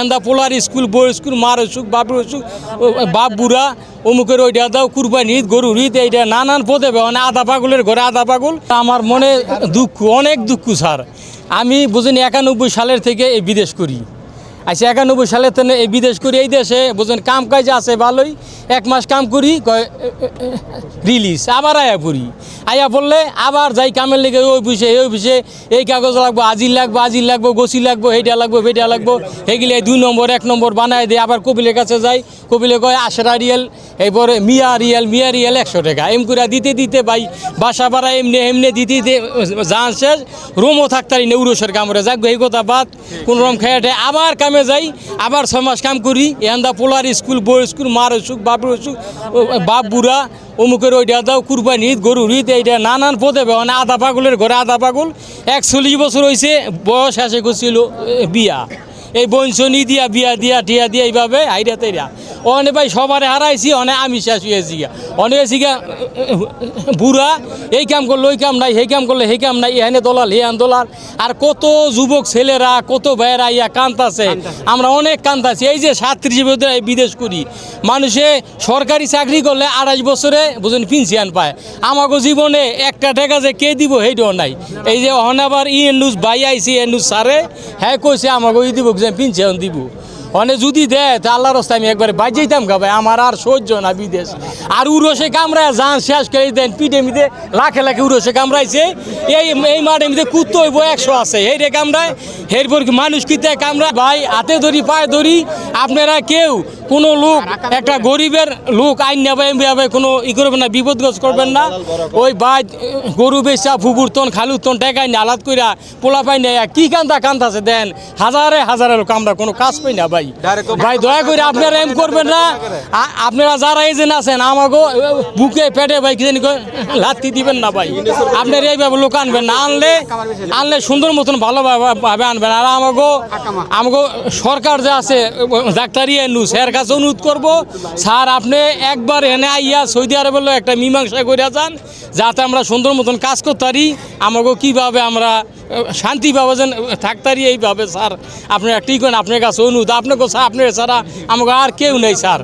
এন্দা পোলার school বই school, মার অসুখ বাপের অসুখ বাপ বুড়া, অমুকের ওইটা দাও, কুরবানি ঈদ, গরুর ঈদ, এইটা নানান পদে মানে আধা পাগলের ঘরে আধা পাগল। আমার মনে দুঃখ, অনেক দুঃখ, স্যার। আমি বুঝিনি একানব্বই সালের থেকে এই বিদেশ করি। আচ্ছা একানব্বই সালের থেকে এই বিদেশ করি, এই দেশে বুঝেন কাম কাজ আছে ভালোই, এক মাস কাম করি রিলিজ আবার আয়া পড়ি। আয়া পড়লে আবার যাই কামের লেগে ওই অফিসে, এই অফিসে, এই কাগজ লাগবো আজির লাগবো আজির লাগবো গসি লাগবো, হেটা লাগবো, বেটা লাগবো এগুলি দুই নম্বর, এক নম্বর বানায় দিয়ে, আবার কপিলের কাছে যাই, কপিলে কয়, আশরা রিয়েল, এরপরে মিয়া রিয়েল মিয়া রিয়েল একশো টাকা, এম করে দিতে দিতে ভাই, বাসা ভাড়া এমনি এমনি দিতে দিতে, যান শেষ, রুমও থাকতারি না উরসের কামড়ে, যাক এই কথা বাদ, কোনো রকম খেয়ে আবার কামে যাই, আবার ছয় মাস কাম করি। এন্দা পোলার স্কুল বই স্কুল, মার অসুখ বাপের অসুখ বাপ, বুড়া, অমুকের ওইটা দাও, কুরবানি ঈদ, গরুর ঈদ এইটা নানান পদে মানে আধা পাগলের ঘরে আধা পাগল। একচল্লিশ বছর হয়েছে বয়স এসে করছিল বিয়া। এই বঞ্চনি দিয়া বিয়া দিয়া, টিয়া দিয়া, এইভাবে আইরা তেরা অনে ভাই সবারে হারাইছি অনে আমি শেষ হয়েছি গা অনে গা বুড়া এই কাম করল ওই কাম নাই সেই কাম করলে সেই কাম নাই এখানে দলাল হে দলাল। আর কত যুবক ছেলেরা কত ভাইয়েরা ইয়া কান্তাছে আমরা অনেক কান্তাছি এই যে বছর এই বিদেশ করি মানুষে সরকারি চাকরি করলে আড়াইশ বছরে বুঝুন পেনশন পায়। আমাকে জীবনে একটা টাকা যে কে দিব সেইটাও নাই। এই যে অনাবার ই নিউজ বাই আইসি এ নিউজ সারে হ্যাঁ কইছে আমাকে ই দিব যে পেনশন দিব। অনে যদি দেয় তা আল্লাহ রস্তা আমি একবারে বাজাইতাম গা ভাই, আমার আর সহ্য না বিদেশ। আর উরসে কামড়ায় যান, শেষ করে দেন পিঠে মিদে লাখে লাখে উরসে কামড়াইছে। এই এই মাঠে মিদে কুত্তো হইব একশো আছে হেরে কামড়ায়, হেরপর মানুষ কিতে কামড়ায়, ভাই, হাতে ধরি, পায়ে ধরি আপনারা কেউ কোনো লোক, একটা গরিবের লোক আইন নেবে কোনো ই করবেন না, বিপদগ্রস্ত করবেন না। ওই বাই, গরু বেচা ফুবুর তন, খালুর তন টেকাই না আলাদ কইরা পোলা পাই না কি কান্তা কান্তাছে দেন হাজারে হাজারে লোক, আমরা কোনো কাজ পাই না ভাই। ভাই, দয়া করে আপনারা এম করবেন না। আপনারা যারা এজেন্ট আছেন আমাকে বুকে, পেটে ভাই, কি জানি লাত্তি দিবেন না ভাই। আপনারা এইভাবে লোক আনবেন না, আনলে আনলে সুন্দর মতন ভালোভাবে আনবেন। আর আমাকে আমাকে সরকার যে আছে ডাক্তারি এনু, স্যার কাছে অনুরোধ করব, স্যার আপনি একবার এনে আইয়া সৌদি আরবের একটা মীমাংসা করে যান, যাতে আমরা সুন্দর মতন কাজ করতে পারি আমাকে কীভাবে আমরা শান্তিভাবে যেন থাকতারি এইভাবে, স্যার। আপনি একটি করেন, আপনার কাছে অনুরোধ। আপনাকে স্যার, আপনার ছাড়া আমাকে আর কেউ নেই, স্যার।